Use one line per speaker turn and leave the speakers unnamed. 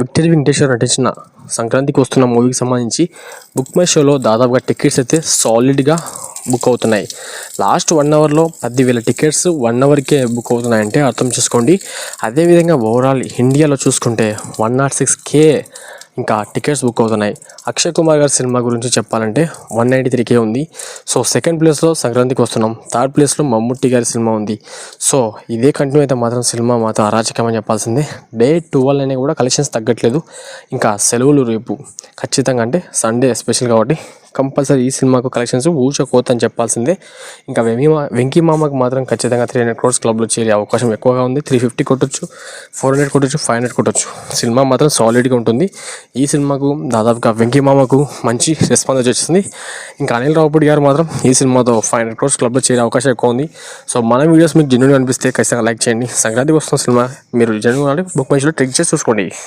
Victory Venkateswara నటించిన సంక్రాంతికి వస్తున్న మూవీకి సంబంధించి బుక్ మై షోలో దాదాపుగా టికెట్స్ అయితే సాలిడ్గా బుక్ అవుతున్నాయి. లాస్ట్ వన్ అవర్లో పదివేల టికెట్స్ వన్ అవర్కే బుక్ అవుతున్నాయంటే అర్థం చేసుకోండి. అదేవిధంగా ఓవరాల్ ఇండియాలో చూసుకుంటే వన్ నాట్ సిక్స్ కే ఇంకా టికెట్స్ బుక్ అవుతున్నాయి. అక్షయ్ కుమార్ గారి సినిమా గురించి చెప్పాలంటే వన్ నైంటీ త్రీకే ఉంది. సో సెకండ్ ప్లేస్లో సంక్రాంతికి వస్తున్నాం. థర్డ్ ప్లేస్లో మమ్ముట్టి గారి సినిమా ఉంది. సో ఇదే కంటిన్యూ అయితే మాత్రం సినిమా మాత్రం అరాచకమని చెప్పాల్సిందే. డే ట్వెల్వ్ అనే కూడా కలెక్షన్స్ తగ్గట్లేదు. ఇంకా సెలవులు రేపు. ఖచ్చితంగా అంటే సండే స్పెషల్ కాబట్టి కంపల్సరీ ఈ సినిమాకు కలెక్షన్స్ ఊచకోత అని చెప్పాల్సిందే. ఇంకా వెంకీ మా వెంకీ మామకు మాత్రం ఖచ్చితంగా త్రీ హండ్రెడ్ క్రోర్స్ క్లబ్లో చేరే అవకాశం ఎక్కువగా ఉంది. త్రీ ఫిఫ్టీ కొట్టొచ్చు ఫోర్ హండ్రెడ్ కొట్టొచ్చు ఫైవ్ హండ్రెడ్ కొట్టొచ్చు. సినిమా మాత్రం సాలిడ్గా ఉంటుంది. ఈ సినిమాకు దాదాపుగా వెంకీ మామకు మంచి రెస్పాన్స్ వచ్చేసింది. ఇంకా అనిల్ రావుపూడి గారు మాత్రం ఈ సినిమాతో ఫైవ్ హండ్రెడ్ క్రోర్స్ క్లబ్లో చేరే అవకాశం ఎక్కువ ఉంది. సో మన వీడియోస్ మీకు జెన్యున్ అనిపిస్తే ఖచ్చితంగా లైక్ చేయండి. సంక్రాంతికి వస్తున్న సినిమా మీరు జెన్యున్ అంటే బుక్ మంచిలో ట్రిక్ చేసి చూసుకోండి.